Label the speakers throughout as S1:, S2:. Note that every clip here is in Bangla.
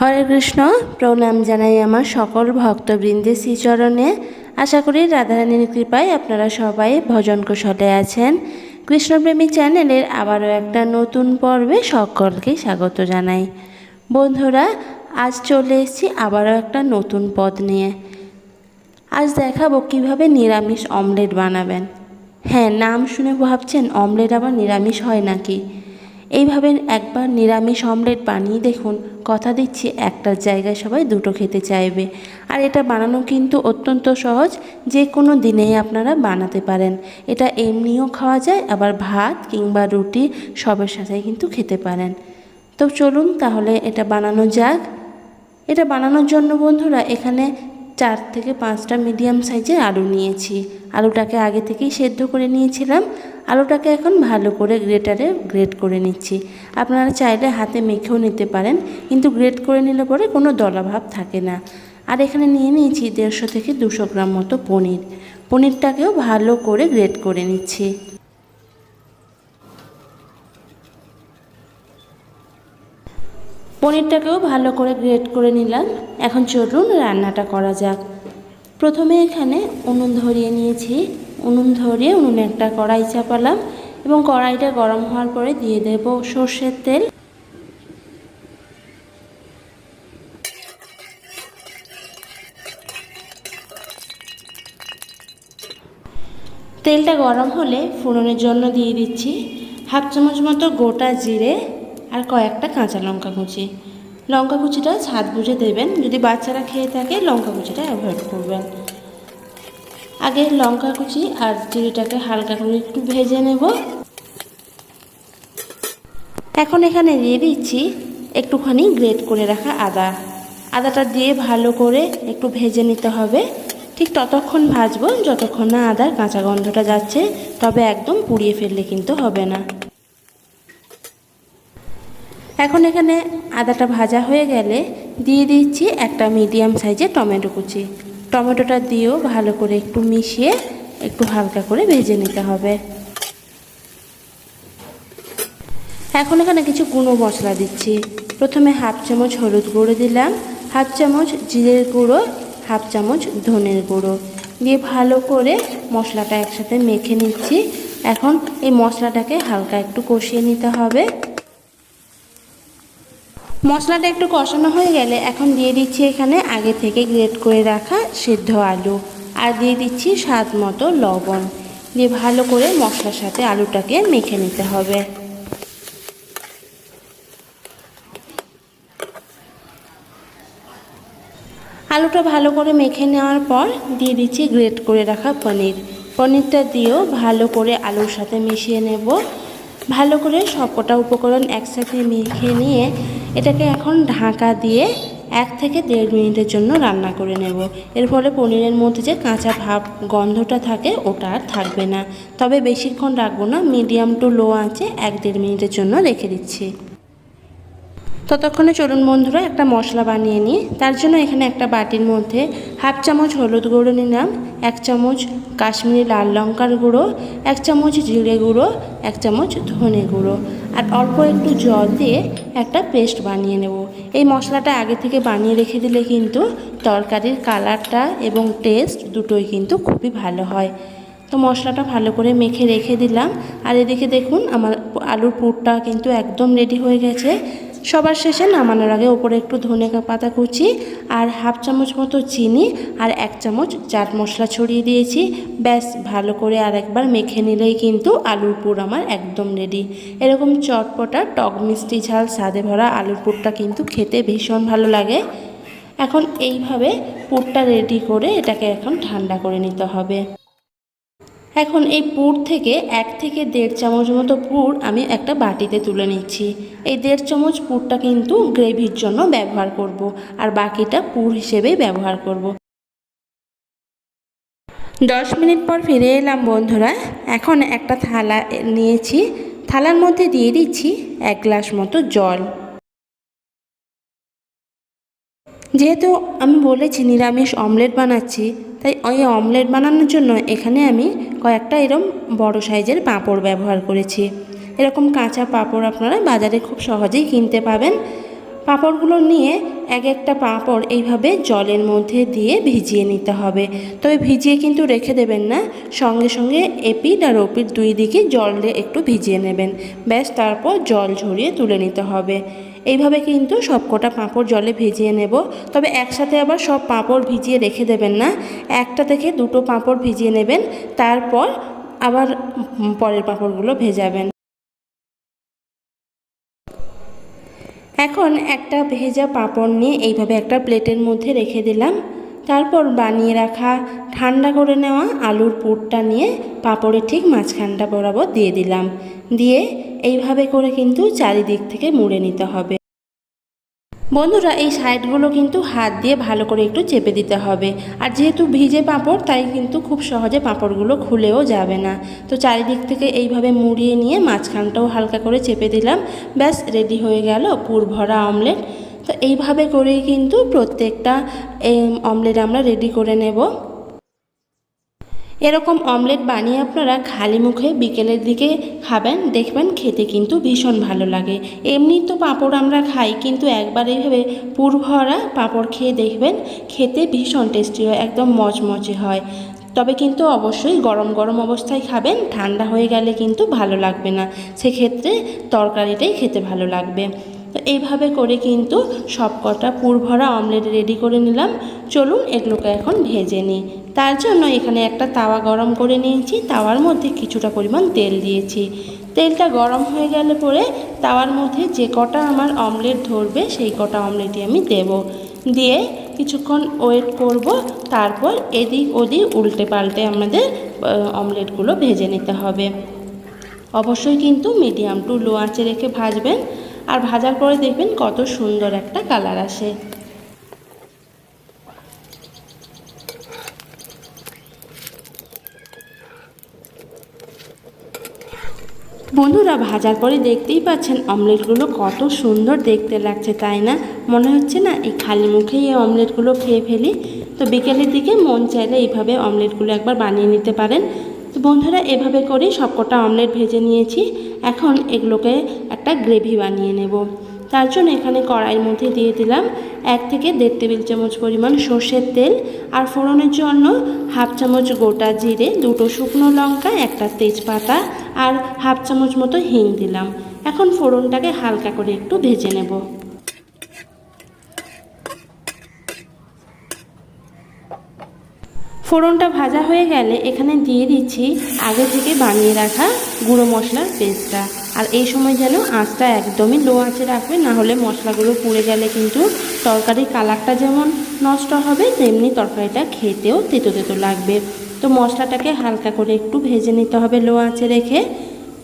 S1: হরে কৃষ্ণ, প্রণাম জানাই আমার সকল ভক্তবৃন্দের শ্রীচরণে। আশা করি রাধারানীর কৃপায় আপনারা সবাই ভজন কুশলে আছেন। কৃষ্ণপ্রেমী চ্যানেলের আবারও একটা নতুন পর্বে সকলকে স্বাগত জানাই। বন্ধুরা, আজ চলে এসেছি আবারও একটা নতুন পদ নিয়ে। আজ দেখাবো কীভাবে নিরামিষ অমলেট বানাবেন। হ্যাঁ নাম শুনে ভাবছেন, অমলেট আবার নিরামিষ হয় নাকি? এইভাবে একবার নিরামিষ অমলেট বানিয়ে দেখুন। কথা দিচ্ছি একটার জায়গায় সবাই দুটো খেতে চাইবে। আর এটা বানানো কিন্তু অত্যন্ত সহজ। যে কোনো দিনেই আপনারা বানাতে পারেন। এটা এমনিও খাওয়া যায়, আবার ভাত কিংবা রুটি সবের সাথে কিন্তু খেতে পারেন। তো চলুন তাহলে এটা বানানো যাক। এটা বানানোর জন্য বন্ধুরা এখানে চার থেকে পাঁচটা মিডিয়াম সাইজের আলু নিয়েছি। আলুটাকে আগে থেকেই সেদ্ধ করে নিয়েছিলাম। আলুটাকে এখন ভালো করে গ্রেটারে গ্রেট করে নিচ্ছি। আপনারা চাইলে হাতে মেখেও নিতে পারেন, কিন্তু গ্রেট করে নিলে পরে কোনো দলাভাব থাকে না। আর এখানে নিয়ে নিয়েছি দেড়শো থেকে দুশো গ্রাম মতো পনির। পনিরটাকেও ভালো করে গ্রেট করে নিচ্ছি। পনিরটাকেও ভালো করে গ্রেট করে নিলাম। এখন চলুন রান্নাটা করা যাক। প্রথমে এখানে উনুন ধরিয়ে নিয়েছি। উনুন ধরিয়ে উনুনে একটা কড়াই চাপালাম এবং কড়াইটা গরম হওয়ার পরে দিয়ে দেব সর্ষের তেল। তেলটা গরম হলে ফোড়নের জন্য দিয়ে দিচ্ছি হাফ চামচ মতো গোটা জিরে আর কয়েকটা কাঁচা লঙ্কা কুচি। লঙ্কা কুচিটা ছাদ বুঝে দেবেন। যদি বাচ্চারা খেয়ে থাকে, লঙ্কা কুচিটা অ্যাভয়েড করবেন। আগে লঙ্কা কুচি আর জিরেটাকে হালকা করে একটু ভেজে নেব। এখন এখানে দিয়ে দিচ্ছি একটুখানি গ্রেট করে রাখা আদা। আদাটা দিয়ে ভালো করে একটু ভেজে নিতে হবে। ঠিক ততক্ষণ ভাজবো, যতক্ষণ না আদার কাঁচা গন্ধটা যাচ্ছে, তবে একদম পুড়িয়ে ফেললে কিন্তু হবে না। এখন এখানে আদাটা ভাজা হয়ে গেলে দিয়ে দিচ্ছি একটা মিডিয়াম সাইজের টমেটো কুচি। টমেটোটা দিয়েও ভালো করে একটু মিশিয়ে একটু হালকা করে ভেজে নিতে হবে। এখন এখানে কিছু গুঁড়ো মশলা দিচ্ছি। প্রথমে হাফ চামচ হলুদ গুঁড়ো দিলাম, হাফ চামচ জিরের গুঁড়ো, হাফ চামচ ধনের গুঁড়ো। দিয়ে ভালো করে মশলাটা একসাথে মেখে নিচ্ছি। এখন এই মশলাটাকে হালকা একটু কষিয়ে নিতে হবে। মশলাটা একটু কষানো হয়ে গেলে এখন দিয়ে দিচ্ছি এখানে আগে থেকে গ্রেট করে রাখা সিদ্ধ আলু। আর দিয়ে দিচ্ছি স্বাদ মতো লবণ। দিয়ে ভালো করে মশলার সাথে আলুটাকে মেখে নিতে হবে। আলুটা ভালো করে মেখে নেওয়ার পর দিয়ে দিচ্ছি গ্রেট করে রাখা পনির। পনিরটা দিয়েও ভালো করে আলুর সাথে মিশিয়ে নেব। ভালো করে সবকটা উপকরণ একসাথে মেখে নিয়ে এটাকে এখন ঢাকা দিয়ে এক থেকে দেড় মিনিটের জন্য রান্না করে নেব। এর ফলে পনিরের মধ্যে যে কাঁচা ভাব গন্ধটা থাকে, ওটা আর থাকবে না। তবে বেশিক্ষণ রাখব না, মিডিয়াম টু লো আঁচে এক দেড় মিনিটের জন্য রেখে দিচ্ছি। ততক্ষণে চলুন বন্ধুরা একটা মশলা বানিয়ে নিই। তার জন্য এখানে একটা বাটির মধ্যে হাফ চামচ হলুদ গুঁড়ো নিলাম, এক চামচ কাশ্মীরি লাল লঙ্কার গুঁড়ো, এক চামচ জিরে গুঁড়ো, এক চামচ ধনে গুঁড়ো আর অল্প একটু জল দিয়ে একটা পেস্ট বানিয়ে নেব। এই মশলাটা আগে থেকে বানিয়ে রেখে দিলে কিন্তু তরকারির কালারটা এবং টেস্ট দুটোই কিন্তু খুবই ভালো হয়। তো মশলাটা ভালো করে মেখে রেখে দিলাম। আর এদিকে দেখুন, আমার আলুর পুরটা কিন্তু একদম রেডি হয়ে গেছে। সবার শেষে নামানোর আগে ওপরে একটু ধনে পাতা কুচি আর হাফ চামচ মতো চিনি আর এক চামচ চাট মশলা ছড়িয়ে দিয়েছি। ব্যাস, ভালো করে আর একবার মেখে নিলেই কিন্তু আলুর পুর আমার একদম রেডি এরকম চটপটা, টক মিষ্টি ঝাল, স্বাদে ভরা আলুর পুরটা কিন্তু খেতে ভীষণ ভালো লাগে। এখন এইভাবে পুরটা রেডি করে এটাকে এখন ঠান্ডা করে নিতে হবে। এখন এই পুর থেকে এক থেকে দেড় চামচ মতো পুর আমি একটা বাটিতে তুলে নিচ্ছি। এই দেড় চামচ পুরটা কিন্তু গ্রেভির জন্য ব্যবহার করব আর বাকিটা পুর হিসেবেই ব্যবহার করব। দশ মিনিট পর ফিরে এলাম বন্ধুরা। এখন একটা থালা নিয়েছি। থালার মধ্যে দিয়ে দিচ্ছি এক গ্লাস মতো জল। যেহেতু আমি বলেছি নিরামিষ অমলেট বানাচ্ছি তাই ওই অমলেট বানানোর জন্য এখানে আমি কয়েকটা এরম বড় সাইজের পাঁপড় ব্যবহার করেছি। এরকম কাঁচা পাঁপড় আপনারা বাজারে খুব সহজেই কিনতে পাবেন। পাঁপড়গুলো নিয়ে এক একটা পাঁপড় এইভাবে জলের মধ্যে দিয়ে ভিজিয়ে নিতে হবে। তবে ভিজিয়ে কিন্তু রেখে দেবেন না, সঙ্গে সঙ্গে এপিড আর ওপিড দুই দিকে জল দিয়ে একটু ভিজিয়ে নেবেন। ব্যাস, তারপর জল ঝরিয়ে তুলে নিতে হবে। এইভাবে কিন্তু সব কটা পাঁপড় জলে ভিজিয়ে নেব। তবে একসাথে আবার সব পাঁপড় ভিজিয়ে রেখে দেবেন না। একটা থেকে দুটো পাঁপড় ভিজিয়ে নেবেন, তারপর আবার পরের পাঁপড়গুলো ভেজাবেন। এখন একটা ভেজা পাঁপড় নিয়ে এইভাবে একটা প্লেটের মধ্যে রেখে দিলাম। তারপর বানিয়ে রাখা ঠান্ডা করে নেওয়া আলুর পুরটা নিয়ে পাঁপড়ের ঠিক মাঝখানটা বরাবর দিয়ে দিলাম। দিয়ে এইভাবে করে কিন্তু চারিদিক থেকে মুড়ে নিতে হবে। বন্ধুরা, এই সাইডগুলো কিন্তু হাত দিয়ে ভালো করে একটু চেপে দিতে হবে। আর যেহেতু ভিজে পাঁপড়, তাই কিন্তু খুব সহজে পাঁপড়গুলো খুলেও যাবে না। তো চারিদিক থেকে এইভাবে মুড়িয়ে নিয়ে মাঝখানটাও হালকা করে চেপে দিলাম। ব্যাস, রেডি হয়ে গেল পুর ভরা অমলেট। তো এইভাবে করেই কিন্তু প্রত্যেকটা অমলেট আমরা রেডি করে নেব। এরকম অমলেট বানিয়ে আপনারা খালি মুখে বিকেলের দিকে খাবেন, দেখবেন খেতে কিন্তু ভীষণ ভালো লাগে। এমনি তো পাঁপড় আমরা খাই, কিন্তু একবার এইভাবে পুর ভরা পাঁপড় খেয়ে দেখবেন খেতে ভীষণ টেস্টি হয়, একদম মচমচে হয়। তবে কিন্তু অবশ্যই গরম গরম অবস্থায় খাবেন, ঠান্ডা হয়ে গেলে কিন্তু ভালো লাগবে না। সেক্ষেত্রে তরকারিটাই খেতে ভালো লাগবে। তো এইভাবে করে কিন্তু সব কটা পুর ভরা অমলেট রেডি করে নিলাম। চলুন এগুলোকে এখন ভেজে নিই। তার জন্য এখানে একটা তাওয়া গরম করে নিয়েছি। তাওয়ার মধ্যে কিছুটা পরিমাণ তেল দিয়েছি। তেলটা গরম হয়ে গেলে পরে তাওয়ার মধ্যে যে কটা আমার অমলেট ধরবে, সেই কটা অমলেটই আমি দেব। দিয়ে কিছুক্ষণ ওয়েট করব, তারপর এদিক ওদিক উল্টে পাল্টে আমাদের অমলেটগুলো ভেজে নিতে হবে। অবশ্যই কিন্তু মিডিয়াম টু লো আঁচে রেখে ভাজবেন। আর ভাজার পরে দেখবেন কত সুন্দর একটা কালার আসে। বন্ধুরা, ভাজার পরে দেখতেই পাচ্ছেন অমলেটগুলো কত সুন্দর দেখতে লাগছে, তাই না? মনে হচ্ছে না এই খালি মুখেই এই অমলেটগুলো খেয়ে ফেলি? তো বিকেলের দিকে মন চাইলে এইভাবে অমলেটগুলো একবার বানিয়ে নিতে পারেন। তো বন্ধুরা, এভাবে করেই সবকটা অমলেট ভেজে নিয়েছি। এখন এগুলোকে একটা গ্রেভি বানিয়ে নেব। তার জন্য এখানে কড়াইয়ের মধ্যে দিয়ে দিলাম এক থেকে দেড় টেবিল চামচ পরিমাণ সর্ষের তেল আর ফোড়নের জন্য হাফ চামচ গোটা জিরে, দুটো শুকনো লঙ্কা, একটা তেজপাতা আর হাফ চামচ মতো হিং দিলাম। এখন ফোড়নটাকে হালকা করে একটু ভেজে নেব। ফোড়নটা ভাজা হয়ে গেলে এখানে দিয়ে দিচ্ছি আগে থেকে বানিয়ে রাখা গুঁড়ো মশলার পেস্টটা। আর এই সময় যেন আঁচটা একদমই লো আঁচে রাখবে, না হলে মশলাগুলো পুড়ে গেলে কিন্তু তরকারির কালারটা যেমন নষ্ট হবে, তেমনি তরকারিটা খেতেও তেতো তেতো লাগবে। তো মশলাটাকে হালকা করে একটু ভেজে নিতে হবে লো আঁচে রেখে।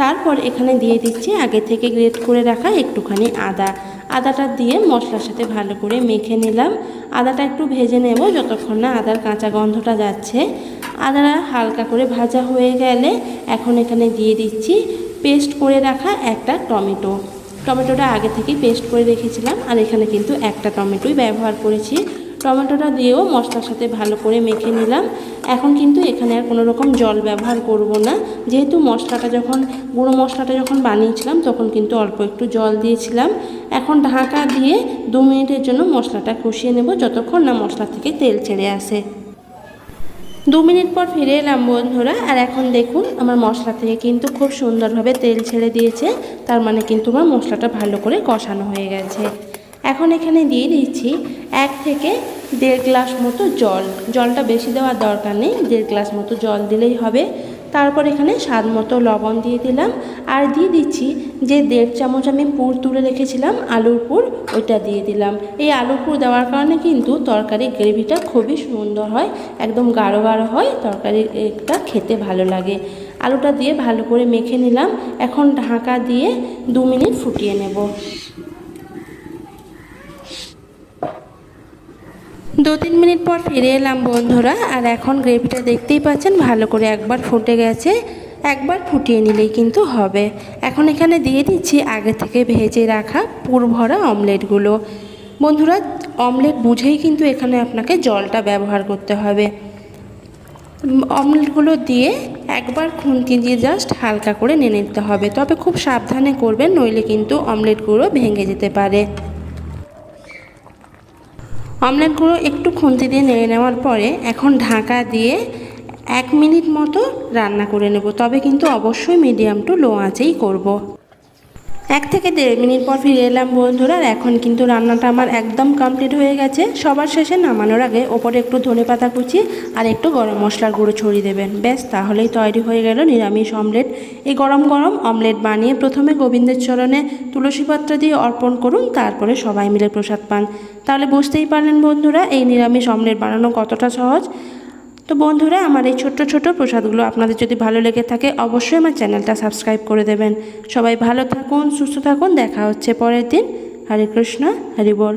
S1: তারপর এখানে দিয়ে দিচ্ছি আগে থেকে গ্রেট করে রাখা একটুখানি আদা। আদাটা দিয়ে মশলার সাথে ভালো করে মেখে নিলাম। আদাটা একটু ভেজে নেব যতক্ষণ না আদার কাঁচা গন্ধটা যাচ্ছে। আদাটা হালকা করে ভাজা হয়ে গেলে এখন এখানে দিয়ে দিচ্ছি পেস্ট করে রাখা একটা টমেটো। টমেটোটা আগে থেকেই পেস্ট করে রেখেছিলাম আর এখানে কিন্তু একটা টমেটোই ব্যবহার করেছি। টমেটোটা দিয়েও মশলার সাথে ভালো করে মেখে নিলাম। এখন কিন্তু এখানে আর কোনো রকম জল ব্যবহার করব না। যেহেতু মশলাটা যখন, গুঁড়ো মশলাটা যখন বানিয়েছিলাম, তখন কিন্তু অল্প একটু জল দিয়েছিলাম। এখন ঢাকা দিয়ে দু মিনিটের জন্য মশলাটা কষিয়ে নেব, যতক্ষণ না মশলা থেকে তেল ছেড়ে আসে। দু মিনিট পর ফিরে এলাম বন্ধুরা, আর এখন দেখুন আমার মশলা থেকে কিন্তু খুব সুন্দরভাবে তেল ছেড়ে দিয়েছে। তার মানে কিন্তু আমার মশলাটা ভালো করে কষানো হয়ে গেছে। এখন এখানে দিয়ে দিচ্ছি এক থেকে দেড় গ্লাস মতো জল। জলটা বেশি দেওয়ার দরকার নেই, দেড় গ্লাস মতো জল দিলেই হবে। তারপর এখানে স্বাদ মতো লবণ দিয়ে দিলাম। আর দিয়ে দিচ্ছি যে দেড় চামচ আমি পুর তুলে রেখেছিলাম, আলুর পুর, ওইটা দিয়ে দিলাম। এই আলুর পুর দেওয়ার কারণে কিন্তু তরকারির গ্রেভিটা খুবই সুন্দর হয়, একদম গাঢ় গাঢ় হয় তরকারিটা খেতে ভালো লাগে। আলুটা দিয়ে ভালো করে মেখে নিলাম। এখন ঢাকা দিয়ে দু মিনিট ফুটিয়ে নেব। দু তিন মিনিট পর ফিরে এলাম বন্ধুরা, আর এখন গ্রেভিটা দেখতেই পাচ্ছেন, ভালো করে একবার ফুটে গেছে, একবার ফুটিয়ে নিলেই কিন্তু হবে। এখন এখানে দিয়ে দিচ্ছি আগে থেকে ভেজে রাখা পুর ভরা অমলেটগুলো। বন্ধুরা, অমলেট বুঝেই কিন্তু এখানে আপনাকে জলটা ব্যবহার করতে হবে। অমলেটগুলো দিয়ে একবার খুন্তি দিয়ে জাস্ট হালকা করে নেড়ে নিতে হবে, তবে খুব সাবধানে করবেন, নইলে কিন্তু অমলেটগুলো ভেঙে যেতে পারে। অমলেটগুলো একটু খুন্তি দিয়ে নেড়ে নেওয়ার পরে এখন ঢাকা দিয়ে এক মিনিট মতো রান্না করে নেব তবে কিন্তু অবশ্যই মিডিয়াম টু লো আঁচেই করব। এক থেকে দেড় মিনিট পর ফিরে এলাম বন্ধুরা এখন কিন্তু রান্নাটা আমার একদম কমপ্লিট হয়ে গেছে। সবার শেষে নামানোর আগে ওপরে একটু ধনে পাতা কুচি আর একটু গরম মশলার গুঁড়ো ছড়িয়ে দেবেন। ব্যাস, তাহলেই তৈরি হয়ে গেল নিরামিষ অমলেট। এই গরম গরম অমলেট বানিয়ে প্রথমে গোবিন্দের চরণে তুলসী পাত্র দিয়ে অর্পণ করুন, তারপরে সবাই মিলে প্রসাদ পান। তাহলে বুঝতেই পারলেন বন্ধুরা, এই নিরামিষ অমলেট বানানো কতটা সহজ। তো বন্ধুরা, আমার এই ছোট্ট ছোট প্রসাদগুলো আপনাদের যদি ভালো লেগে থাকে, অবশ্যই আমার চ্যানেলটা সাবস্ক্রাইব করে দেবেন। সবাই ভালো থাকুন, সুস্থ থাকুন, দেখা হচ্ছে পরের দিন। হরে কৃষ্ণ, হরি বল।